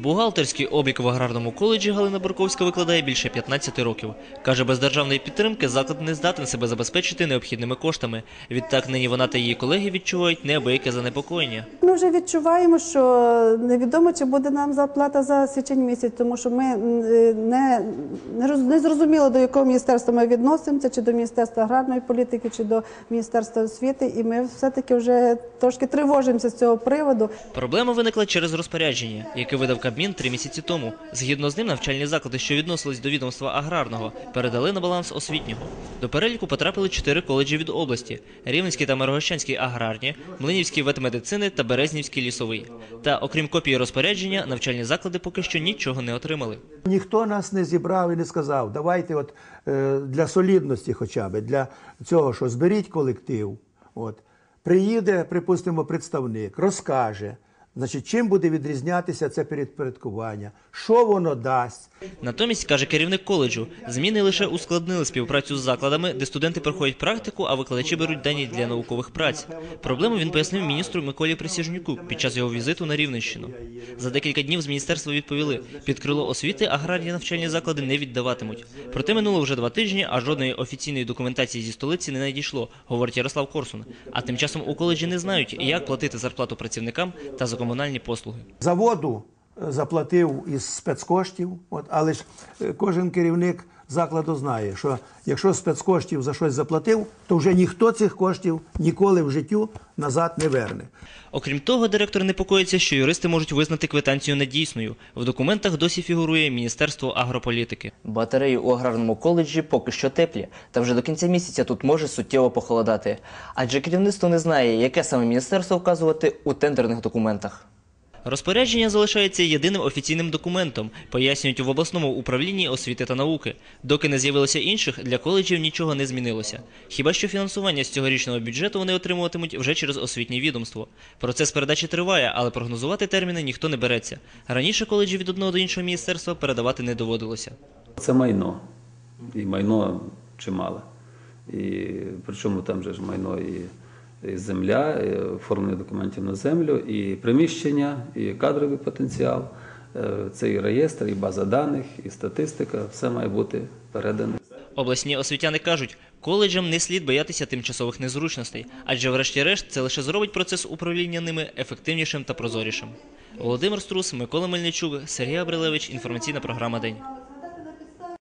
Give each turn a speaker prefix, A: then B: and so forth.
A: Бухгалтерський облік в аграрному коледжі Галина Бурковська викладає більше 15 років. Каже, без державної підтримки заклад не здатен себе забезпечити необхідними коштами. Відтак нині вона та її колеги відчувають неабияке занепокоєння.
B: Ми вже відчуваємо, що невідомо, чи буде нам зарплата за січень місяць, тому що ми е, не, не, не зрозуміло, до якого міністерства ми відносимося, чи до Міністерства аграрної політики, чи до Міністерства освіти. І ми все-таки вже трошки тривожимося з цього приводу.
A: Проблема виникла через розпорядження, яке видав Кабмін три місяці тому. Згідно з ним, навчальні заклади, що відносились до відомства аграрного, передали на баланс освітнього. До переліку потрапили чотири коледжі від області: Рівненський та Мирогощанський аграрні, Млинівський ветмедицини та Березнівський лісовий. Та окрім копії розпорядження, навчальні заклади поки що нічого не отримали.
C: Ніхто нас не зібрав і не сказав, давайте от е, для солідності хоча б, для цього, що зберіть колектив. От. Приїде, припустимо, представник, розкаже, значить, чим буде відрізнятися це підпорядкування, що воно дасть.
A: Натомість, каже керівник коледжу, зміни лише ускладнили співпрацю з закладами, де студенти проходять практику, а викладачі беруть дані для наукових праць. Проблему він пояснив міністру Миколі Присяжнюку під час його візиту на Рівненщину. За декілька днів з міністерства відповіли, під крило освіти аграрні навчальні заклади не віддаватимуть. Проте минуло вже два тижні, а жодної офіційної документації зі столиці не надійшло, говорить Ярослав Корсун. А тим часом у коледжі не знають, як платити зарплату працівникам та за комунальні послуги.
C: Заводу е, заплатив із спецкоштів, от, але ж е, кожен керівник закладу знає, що якщо спецкоштів за щось заплатив, то вже ніхто цих коштів ніколи в життю назад не верне.
A: Окрім того, директор непокоїться, що юристи можуть визнати квитанцію недійсною. В документах досі фігурує Міністерство агрополітики.
D: Батареї у аграрному коледжі поки що теплі, та вже до кінця місяця тут може суттєво похолодати. Адже керівництво не знає, яке саме міністерство вказувати у тендерних документах.
A: Розпорядження залишається єдиним офіційним документом, пояснюють в обласному управлінні освіти та науки. Доки не з'явилося інших, для коледжів нічого не змінилося. Хіба що фінансування з цьогорічного бюджету вони отримуватимуть вже через освітнє відомство. Процес передачі триває, але прогнозувати терміни ніхто не береться. Раніше коледжі від одного до іншого міністерства передавати не доводилося.
E: Це майно. І майно чимале. І причому там же ж майно і, земля, оформлення документів на землю, і приміщення, і кадровий потенціал. Е, Це і реєстр, і база даних, і статистика. Все має бути передане.
A: Обласні освітяни кажуть, коледжам не слід боятися тимчасових незручностей, адже врешті-решт це лише зробить процес управління ними ефективнішим та прозорішим. Володимир Струс, Микола Мельничук, Сергій Абрилевич. Інформаційна програма День.